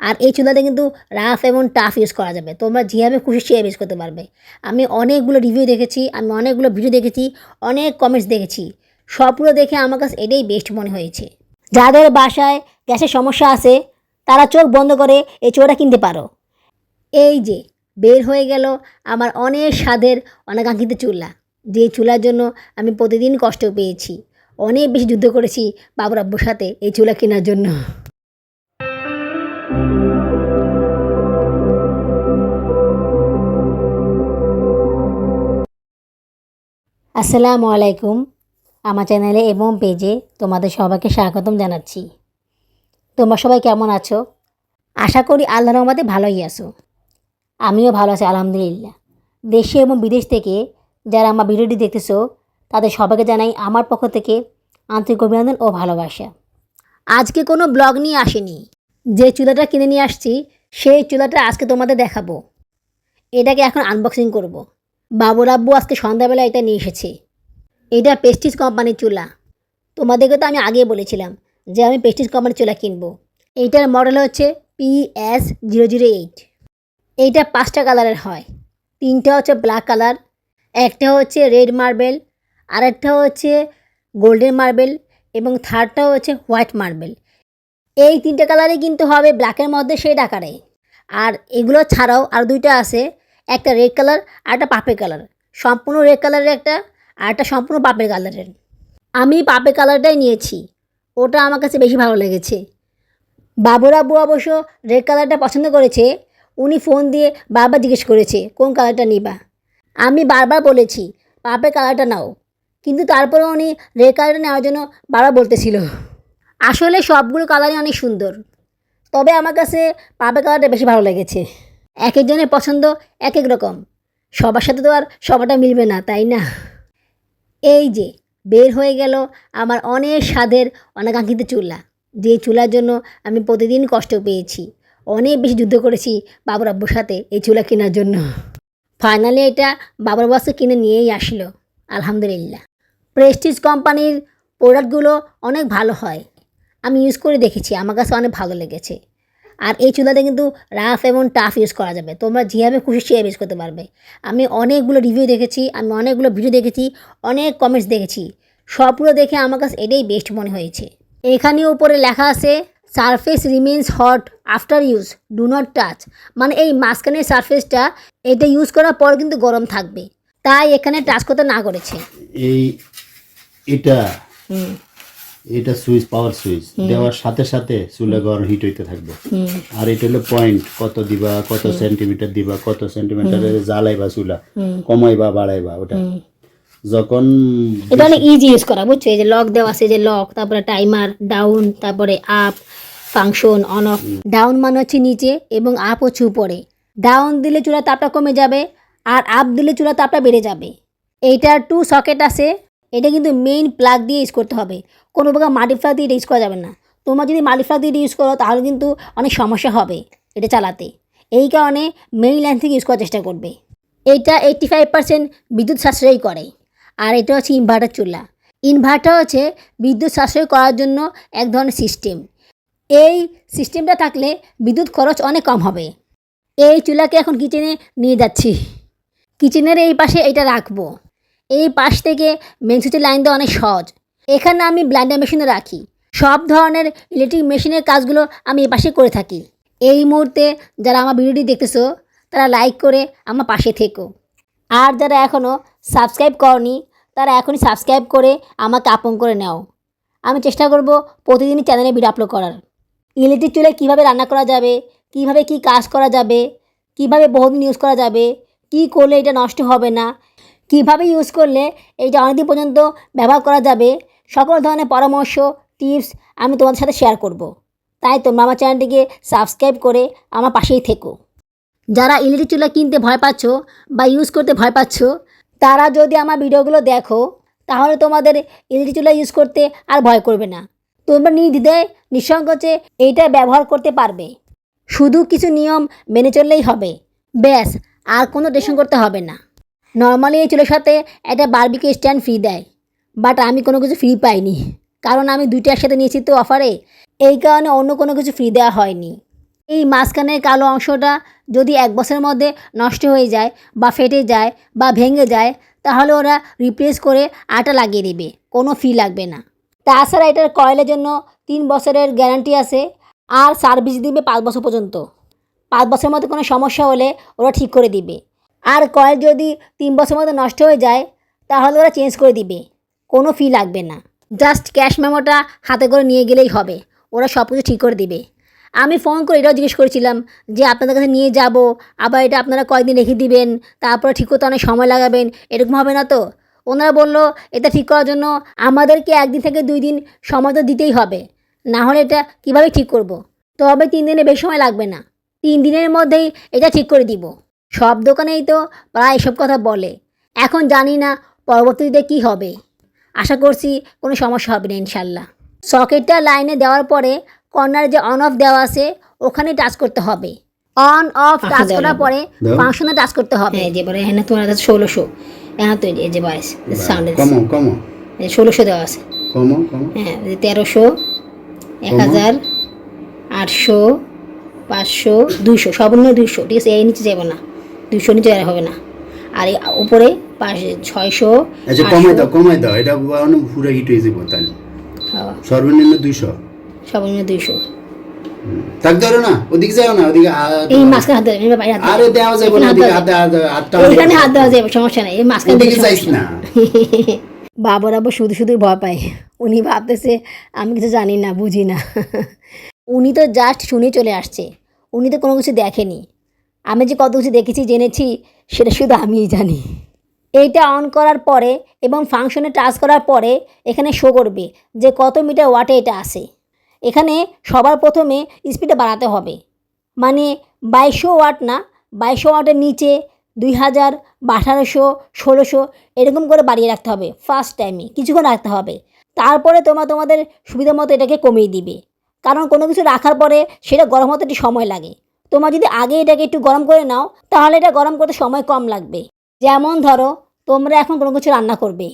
আর এই চুলাতে কিন্তু রাফ এবং টাফ ইউজ করা যাবে। তোমরা যেভাবে খুশি সেভাবে ইউজ করতে পারবে। আমি অনেকগুলো রিভিউ দেখেছি, আমি অনেকগুলো ভিডিও দেখেছি, অনেক কমেন্টস দেখেছি। সবগুলো দেখে আমার কাছে এটাই বেস্ট মনে হয়েছে। যাদের বাসায় গ্যাসের সমস্যা আছে, তারা চোখ বন্ধ করে এই চুলাটা কিনতে পারো। এই যে, বের হয়ে গেল আমার অনেক স্বাদের, অনাকাঙ্ক্ষিত চুলা। যে চুলার জন্য আমি প্রতিদিন কষ্ট পেয়েছি। অনেক বেশি যুদ্ধ করেছি বাবুর আব্বুর সাথে এই চুলা কেনার জন্য। আসসালামু আলাইকুম। আমার চ্যানেলে এবং পেজে তোমাদের সবাইকে স্বাগতম জানাচ্ছি। তোমরা সবাই কেমন আছো? আশা করি আল্লাহর রহমতে ভালোই আছো। আমিও ভালো আছি, আলহামদুলিল্লাহ। দেশে এবং বিদেশ থেকে যারা আমার ভিডিওটি দেখতেছো, তাদের সবাইকে জানাই আমার পক্ষ থেকে আন্তরিক অভিনন্দন ও ভালোবাসা। আজকে কোনো ব্লগ নিয়ে আসেনি। যে চুলাটা কিনে নিয়ে আসছি, সেই চুলাটা আজকে তোমাদের দেখাবো। এটাকে এখন আনবক্সিং করব। বাবুর আব্বু আজকে সন্ধ্যাবেলা এটা নিয়ে এসেছে। এটা পেস্টিজ কোম্পানির চুলা। তোমাদেরকে তো আমি আগেই বলেছিলাম যে আমি পেস্টিজ কোম্পানির চুলা কিনবো। এইটার মডেল হচ্ছে P S zero zero eight এইটা পাঁচটা কালারের হয়। তিনটা হচ্ছে ব্ল্যাক কালার একটা হচ্ছে রেড মার্বেল আরেকটা হচ্ছে গোল্ডেন মার্বেল এবং থার্ডটা হচ্ছে হোয়াইট মার্বেল এই তিনটে কালারে কিন্তু হবে ব্ল্যাকের মধ্যে শেড আকারে। আর এগুলো ছাড়াও আর দুইটা আছে একটা রেড কালার আর একটা পাপের কালার সম্পূর্ণ রেড কালারের একটা আর একটা সম্পূর্ণ পাপের কালারের আমি পাপের কালারটাই নিয়েছি। ওটা আমার কাছে বেশি ভালো লেগেছে। বাবুর আব্বু অবশ্য রেড কালারটা পছন্দ করেছে। উনি ফোন দিয়ে বারবার জিজ্ঞেস করেছে, কোন কালারটা নিবা? আমি বারবার বলেছি, পাপের কালারটা নাও। কিন্তু তারপরে উনি রেড কালারটা নেওয়ার জন্য বারবার বলতেছিল। আসলে সবগুলো কালারই অনেক সুন্দর। তবে আমার কাছে পাপের কালারটা বেশি ভালো লেগেছে। এক একজনের পছন্দ এক এক রকম। সবার সাথে তো আর সবারটা মিলবে না, তাই না? এই যে, বের হয়ে গেল আমার অনেক স্বাদের অনাকাঙ্ক্ষিত চুলা। যে চুলার জন্য আমি প্রতিদিন কষ্ট পেয়েছি। অনেক বেশি যুদ্ধ করেছি বাবুর আব্বুর সাথে এই চুলা কেনার জন্য। ফাইনালি এটা বাবার বাসে কিনে নিয়েই আসলো, আলহামদুলিল্লাহ। প্রেস্টিজ কোম্পানির প্রোডাক্টগুলো অনেক ভালো হয়। আমি ইউজ করে দেখেছি, আমার কাছে অনেক ভালো লেগেছে। আর এই চুলাতে কিন্তু রাফ এবং টাফ ইউজ করা যাবে। তোমরা যেভাবে খুশি সেভাবে ইউজ করতে পারবে। আমি অনেকগুলো রিভিউ দেখেছি আমি অনেকগুলো ভিডিও দেখেছি অনেক কমেন্টস দেখেছি। সবগুলো দেখে আমার কাছে এটাই বেস্ট মনে হয়েছে। এখানে উপরে লেখা আছে surface remains hot after use do not touch মানে এই মাঝখানের সারফেসটা এটা ইউজ করার পর কিন্তু গরম থাকবে। তাই এখানে টাচ করতে না করেছে। এই এটা এটা সুইচ পাওয়ার সুইচ। দেওয়ার সাথে সাথে চুলা গরম হিট হইতে থাকবে। আর এটা হলো পয়েন্ট কত দিবা কত সেন্টিমিটার দিবা কত সেন্টিমিটার জ্বালাইবা চুলা কমাইবা বাড়াইবা ওটা। যখন এটা অনেক ইজি ইউজ করা বুঝছ? এই যে লক দেওয়া আছে যে লক তারপরে টাইমার ডাউন তারপরে up function on off down মানে হচ্ছে নিচে এবং আপ হচ্ছে উপরে। ডাউন দিলে চুলা তাপটা কমে যাবে আর আপ দিলে চুলা তাপটা বেড়ে যাবে। এইটার টু সকেট আছে এটা কিন্তু মেইন প্লাগ দিয়ে ইউজ করতে হবে। কোনো প্রকার মাল্টি প্লাগ দিয়ে এটা ইউজ করা যাবে না। তোমরা যদি মাল্টি প্লাগ দিয়ে ইউজ করো, তাহলে কিন্তু অনেক সমস্যা হবে এটা চালাতে। এই কারণে মেইন লাইন থেকে ইউজ করার চেষ্টা করবে। এইটা এইট্টি ফাইভ পার্সেন্ট বিদ্যুৎ সাশ্রয় করে। আর এটা হচ্ছে ইনভার্টার চুলা। ইনভার্টার হচ্ছে বিদ্যুৎ সাশ্রয় করার জন্য এক ধরনের সিস্টেম এই সিস্টেমটা থাকলে বিদ্যুৎ খরচ অনেক কম হবে। এই চুলাকে এখন কিচেনে নিয়ে যাচ্ছি। কিচেনের এই পাশে এটা রাখব। এই পাশ থেকে মেন সুইচের লাইন দেওয়া অনেক সহজ। এখানে আমি ব্লাইন্ডার মেশিনে রাখি। সব ধরনের ইলেকট্রিক মেশিনের কাজগুলো আমি এই পাশে করে থাকি। এই মুহূর্তে যারা আমার ভিডিওটি দেখতেছো, তারা লাইক করে আমার পাশে থেকো। আর যারা এখনও সাবস্ক্রাইব করনি, তারা এখনই সাবস্ক্রাইব করে আমাকে আপন করে নাও। আমি চেষ্টা করব প্রতিদিনই চ্যানেলে ভিডিও আপলোড করার। ইলেকট্রিক চুলে কীভাবে রান্না করা যাবে, কীভাবে কি কাজ করা যাবে, কীভাবে বহুদিন ইউজ করা যাবে, কি করলে এটা নষ্ট হবে না কীভাবে ইউজ করলে এইটা অনেকদিন পর্যন্ত ব্যবহার করা যাবে, সকল ধরনের পরামর্শ টিপস আমি তোমাদের সাথে শেয়ার করব। তাই তোমরা আমার চ্যানেলটিকে সাবস্ক্রাইব করে আমার পাশেই থেকো। যারা ইলেকট্রিক চুলা কিনতে ভয় পাচ্ছ বা ইউজ করতে ভয় পাচ্ছ, তারা যদি আমার ভিডিওগুলো দেখো, তাহলে তোমাদের ইলেকট্রিক চুলা ইউজ করতে আর ভয় করবে না। তোমরা নির্দ্বিধায় নিঃসংকোচে এইটা ব্যবহার করতে পারবে। শুধু কিছু নিয়ম মেনে চললেই হবে। ব্যাস, আর কোনো টেনশন করতে হবে না। নর্মালি এই চুলের সাথে একটা বারবিকে স্ট্যান্ড ফ্রি দেয় বাট আমি কোনো কিছু ফ্রি পাইনি। কারণ আমি দুইটা একসাথে নিয়েছি তো অফারে এই কারণে অন্য কোনো কিছু ফ্রি দেওয়া হয়নি। এই মাঝখানের কালো অংশটা যদি এক বছরের মধ্যে নষ্ট হয়ে যায় বা ফেটে যায় বা ভেঙে যায়, তাহলে ওরা রিপ্লেস করে আটা লাগিয়ে দেবে, কোনো ফি লাগবে না। তাছাড়া এটার কয়েলের জন্য তিন বছরের গ্যারান্টি আছে, আর সার্ভিস দিবে পাঁচ বছর পর্যন্ত। পাঁচ বছরের মধ্যে কোনো সমস্যা হলে ওরা ঠিক করে দিবে। আর কয়েল যদি তিন বছর মধ্যে নষ্ট হয়ে যায়, তাহলে ওরা চেঞ্জ করে দিবে। কোনো ফি লাগবে না। জাস্ট ক্যাশ মেমোটা হাতে করে নিয়ে গেলেই হবে। ওরা সব কিছু ঠিক করে দিবে। আমি ফোন করে এটাও জিজ্ঞেস করেছিলাম যে, আপনাদের কাছে নিয়ে যাব, আবার এটা আপনারা কয়েকদিন রেখে দিবেন, তারপরে ঠিক করতে অনেক সময় লাগাবেন, এরকম হবে না তো? ওনারা বলল, এটা ঠিক করার জন্য আমাদেরকে একদিন থেকে দুই দিন সময় তো দিতেই হবে। না হলে এটা কীভাবে ঠিক করব। তবে তিন দিনে বেশি সময় লাগবে না। তিন দিনের মধ্যেই এটা ঠিক করে দিব। সব দোকানেই তো প্রায় এসব কথা বলে। এখন জানি না পরবর্তীতে কি হবে। আশা করছি কোনো সমস্যা হবে না ইনশাল্লাহ। সকেটটা লাইনে দেওয়ার পরে কর্নারে যে অন অফ দেওয়া আছে ওখানে টাচ করতে হবে। অন অফ টাচ করার পরে। ফাংশনে টাচ করতে হবে। হ্যাঁ যে বলে এখানে তোমার কাছে ষোলোশো। এখানে তো এই যে বয়স সাউন্ডের কমো কমো। ষোলোশো দেওয়া আছে। কমো কমো। হ্যাঁ তেরোশো এক হাজার আটশো পাঁচশো দুইশো সর্বনিম্ন দুশো। ঠিক আছে এই নিচে যাব না। দুইশো নিচে আর হবে না। আর এই উপরে পাঁচ ছয়শো আচ্ছা কমাই দাও কমাই দাও এটা বানানো পুরো হিট হয়ে যাব তাহলে। সর্বনিম্ন দুইশো। সর্বনিম্ন দুইশো। তাক ধরো না ওদিকে যাও না ওদিকে এই মাঝখানে হাত বাইরে হাত আরে দেওয়া যাবে না ওদিকে হাত হাতে হাতটা দেওয়া- হাত দেওয়া যাবে সমস্যা নেই এই মাঝখানে দিলে যাইস না। বাবার আবার শুধু শুধু ভয় পায় উনি ভাবতেছে আমি কিছু জানি না বুঝি না। উনি তো জাস্ট শুনে চলে আসছে উনি তো কোনো কিছু দেখেনি। আমি যে কত কিছু দেখেছি, জেনেছি, সেটা শুধু আমিই জানি। এইটা অন করার পরে এবং ফাংশনে টাচ করার পরে এখানে শো করবে যে কত মিটার ওয়াটে এটা আসে এখানে সবার প্রথমে স্পিডটা বাড়াতে হবে। মানে বাইশশো ওয়াট না, বাইশশো ওয়াটের নিচে দুই হাজার বা আঠারোশো, ষোলোশো এরকম করে বাড়িয়ে রাখতে হবে ফার্স্ট টাইমে কিছুক্ষণ রাখতে হবে। তারপরে তোমরা তোমাদের সুবিধা মতো এটাকে কমিয়ে দিবে। কারণ কোনো কিছু রাখার পরে সেটা গরম হতে একটু সময় লাগে। তোমরা যদি আগে এটাকে একটু গরম করে নাও, তাহলে এটা গরম করতে সময় কম লাগবে। যেমন ধরো, তোমরা এখন কোনো কিছু রান্না করবে।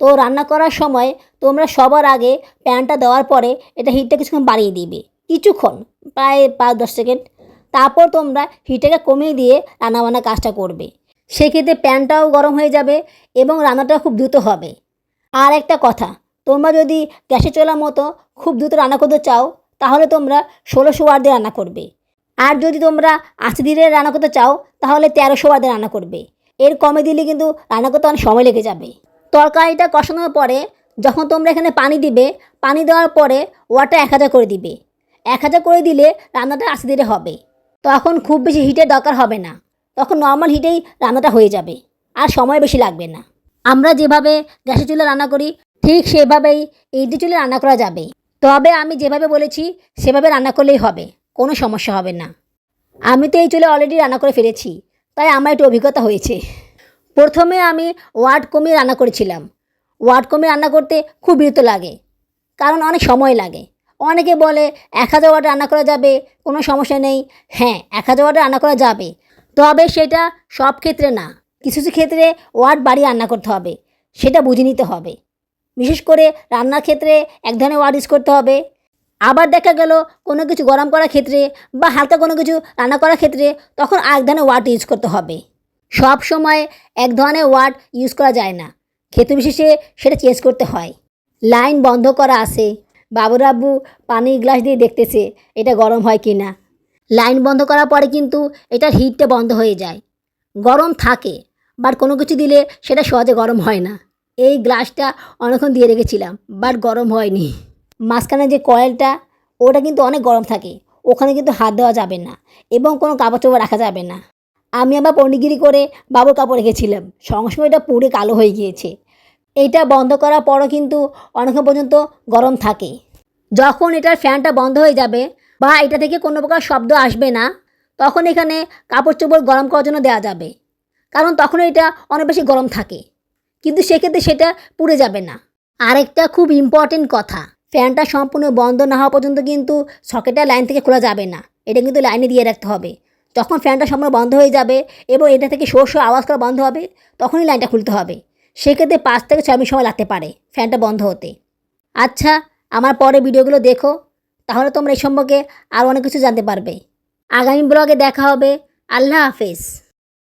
তো রান্না করার সময় তোমরা সবার আগে প্যানটা দেওয়ার পরে এটা হিটটা কিছুক্ষণ বাড়িয়ে দিবে। কিছুক্ষণ, প্রায় পাঁচ দশ সেকেন্ড। তারপর তোমরা হিটটাকে কমিয়ে দিয়ে রান্নাবান্না কাজটা করবে। সেক্ষেত্রে প্যানটাও গরম হয়ে যাবে এবং রান্নাটাও খুব দ্রুত হবে। আর একটা কথা, তোমরা যদি গ্যাসে চলার মতো খুব দ্রুত রান্না করতে চাও, তাহলে তোমরা ষোলোশো ওয়াট দিয়ে রান্না করবে। আর যদি তোমরা আশি দিয়ে রান্না করতে চাও, তাহলে তেরোশো ওয়াট দিয়ে রান্না করবে। এর কমে দিলে কিন্তু রান্না করতে অনেক সময় লেগে যাবে। তরকারিটা কষানোর পরে যখন তোমরা এখানে পানি দিবে, পানি দেওয়ার পরে ওয়াটটা এক হাজার করে দিবে। এক হাজার করে দিলে রান্নাটা আশি দিলে হবে। তখন খুব বেশি হিটের দরকার হবে না। তখন নর্মাল হিটেই রান্নাটা হয়ে যাবে। আর সময় বেশি লাগবে না। আমরা যেভাবে গ্যাসের চুলে রান্না করি, ঠিক সেভাবেই এইটি চুলে রান্না করা যাবে। তবে আমি যেভাবে বলেছি, সেভাবে রান্না করলেই হবে। কোনো সমস্যা হবে না। আমি তো এই চুলে অলরেডি রান্না করে ফেলেছি, তাই আমার একটু অভিজ্ঞতা হয়েছে। প্রথমে আমি ওয়াট কমিয়ে রান্না করেছিলাম। ওয়াট কমিয়ে রান্না করতে খুব বিরত লাগে, কারণ অনেক সময় লাগে। অনেকে বলে, এক হাজার ওয়াট রান্না করা যাবে, কোনো সমস্যা নেই। হ্যাঁ এক হাজার ওয়াটে রান্না করা যাবে, তবে সেটা সব ক্ষেত্রে না। কিছু কিছু ক্ষেত্রে ওয়াট বাড়ি রান্না করতে হবে, সেটা বুঝে নিতে হবে। বিশেষ করে রান্নার ক্ষেত্রে এক ধরনের ওয়াট ইউজ করতে হবে। আবার দেখা গেল কোনো কিছু গরম করার ক্ষেত্রে বা হালকা কোনো কিছু রান্না করার ক্ষেত্রে তখন এক ধরনের ওয়াট ইউজ করতে হবে। সব সময় এক ধরনের ওয়াট ইউজ করা যায় না। ক্ষেত্র বিশেষে সেটা চেঞ্জ করতে হয়। লাইন বন্ধ করা আছে। বাবুর আব্বু পানির গ্লাস দিয়ে দেখতেছে এটা গরম হয় কি না। লাইন বন্ধ করার পরে কিন্তু এটার হিটটা বন্ধ হয়ে যায়। গরম থাকে বাট কোনো কিছু দিলে সেটা সহজে গরম হয় না। এই গ্লাসটা অনেকক্ষণ দিয়ে রেখেছিলাম বাট গরম হয়নি। মাঝখানে যে কয়েলটা, ওটা কিন্তু অনেক গরম থাকে। ওখানে কিন্তু হাত দেওয়া যাবে না এবং কোনো কাপড় চোপড় রাখা যাবে না। আমি আবার পণ্ডিগিরি করে বাবুর কাপড় রেখেছিলাম। সঙ্গে সঙ্গে এটা পুড়ে কালো হয়ে গিয়েছে। এটা বন্ধ করার পরও কিন্তু অনেকক্ষণ পর্যন্ত গরম থাকে। যখন এটার ফ্যানটা বন্ধ হয়ে যাবে বা এটা থেকে কোনো প্রকার শব্দ আসবে না, তখন এখানে কাপড় চোপড় গরম করার জন্য দেওয়া যাবে। কারণ তখন এটা অনেক বেশি গরম থাকে। কিন্তু সেক্ষেত্রে সেটা পুড়ে যাবে না। আরেকটা খুব ইম্পর্টেন্ট কথা ফ্যানটা সম্পূর্ণ বন্ধ না হওয়া পর্যন্ত কিন্তু সকেটটা লাইন থেকে খোলা যাবে না। এটা কিন্তু লাইনে দিয়ে রাখতে হবে। যখন ফ্যানটা সম্পূর্ণ বন্ধ হয়ে যাবে এবং এটা থেকে শো শো আওয়াজ করা বন্ধ হবে, তখনই লাইনটা খুলতে হবে। সেক্ষেত্রে পাঁচ থেকে ছয় মিনিট সময় লাগতে পারে ফ্যানটা বন্ধ হতে। আচ্ছা আমার পরে ভিডিওগুলো দেখো। তাহলে তোমরা এই সম্পর্কে আরও অনেক কিছু জানতে পারবে। আগামী ব্লগে দেখা হবে। আল্লাহ হাফেজ।